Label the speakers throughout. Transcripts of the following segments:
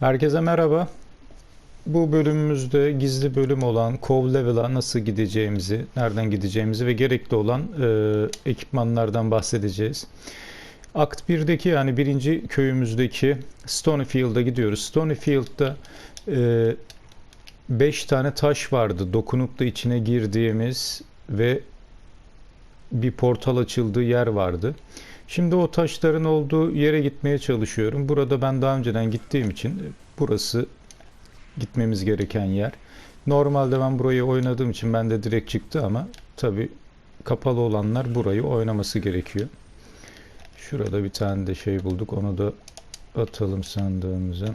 Speaker 1: Herkese merhaba. Bu bölümümüzde gizli bölüm olan Cove Level'a nasıl gideceğimizi, nereden gideceğimizi ve gerekli olan e, ekipmanlardan bahsedeceğiz. Akt 1'deki yani birinci köyümüzdeki Stonyfield'a gidiyoruz. Stonyfield'da 5 tane taş vardı. Dokunup da içine girdiğimiz ve bir portal açıldığı yer vardı. Şimdi o taşların olduğu yere gitmeye çalışıyorum. Burada ben daha önceden gittiğim için burası gitmemiz gereken yer. Normalde ben burayı oynadığım için ben de direkt çıktı ama tabi kapalı olanlar burayı oynaması gerekiyor. Şurada bir tane de şey bulduk. Onu da atalım sandığımıza.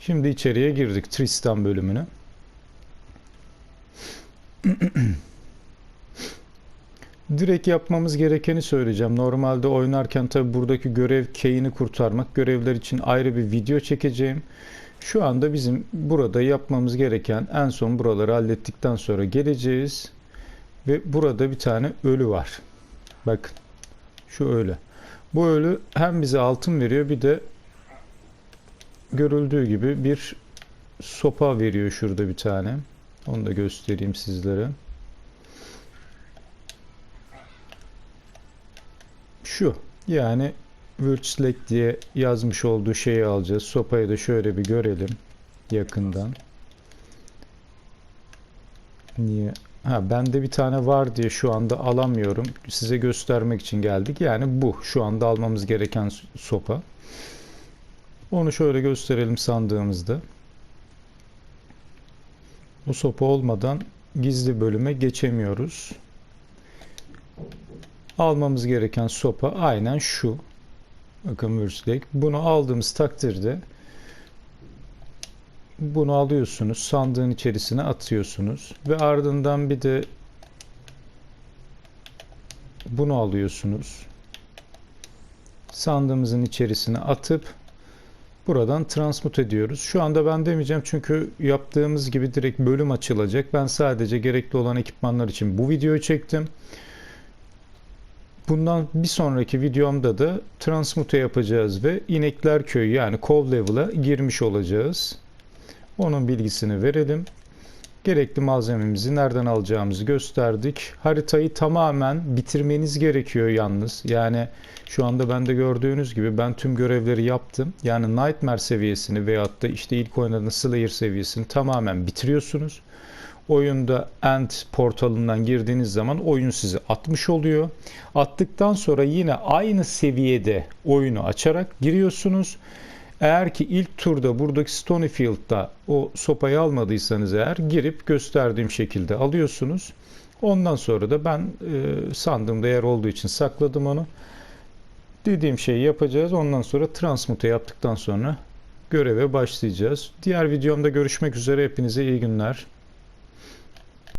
Speaker 1: Şimdi içeriye girdik. Tristan bölümünü. Direkt yapmamız gerekeni söyleyeceğim. Normalde oynarken tabi buradaki görev Kane'i kurtarmak. Görevler için ayrı bir video çekeceğim. Şu anda bizim burada yapmamız gereken en son buraları hallettikten sonra geleceğiz. Ve burada bir tane ölü var. Bakın. Şu ölü. Bu ölü hem bize altın veriyor bir de görüldüğü gibi bir sopa veriyor şurada bir tane. Onu da göstereyim sizlere. Şu yani Würzlek diye yazmış olduğu şeyi alacağız. Sopayı da şöyle bir görelim yakından. Niye? Ha bende bir tane var diye şu anda alamıyorum. Size göstermek için geldik. Yani bu şu anda almamız gereken sopa. Onu şöyle gösterelim sandığımızda. Bu sopa olmadan gizli bölüme geçemiyoruz. Almamız gereken sopa aynen şu. Bakın Würzlek. Bunu aldığımız takdirde bunu alıyorsunuz. Sandığın içerisine atıyorsunuz. Ve ardından bir de bunu alıyorsunuz. Sandığımızın içerisine atıp buradan transmut ediyoruz. Şu anda ben demeyeceğim çünkü yaptığımız gibi direkt bölüm açılacak. Ben sadece gerekli olan ekipmanlar için bu videoyu çektim. Bundan bir sonraki videomda da transmute yapacağız ve inekler köyü yani Cove Level'a girmiş olacağız. Onun bilgisini verelim. Gerekli malzememizi nereden alacağımızı gösterdik. Haritayı tamamen bitirmeniz gerekiyor yalnız. Yani şu anda bende gördüğünüz gibi ben tüm görevleri yaptım. Yani Nightmare seviyesini veyahut da işte ilk oynadığınız Slayer seviyesini tamamen bitiriyorsunuz. Oyunda End portalından girdiğiniz zaman oyun sizi atmış oluyor. Attıktan sonra yine aynı seviyede oyunu açarak giriyorsunuz. Eğer ki ilk turda buradaki Stonyfield'da o sopayı almadıysanız eğer girip gösterdiğim şekilde alıyorsunuz. Ondan sonra da ben e, sandığımda yer olduğu için sakladım onu. Dediğim şeyi yapacağız. Ondan sonra transmute yaptıktan sonra göreve başlayacağız. Diğer videomda görüşmek üzere. Hepinize iyi günler.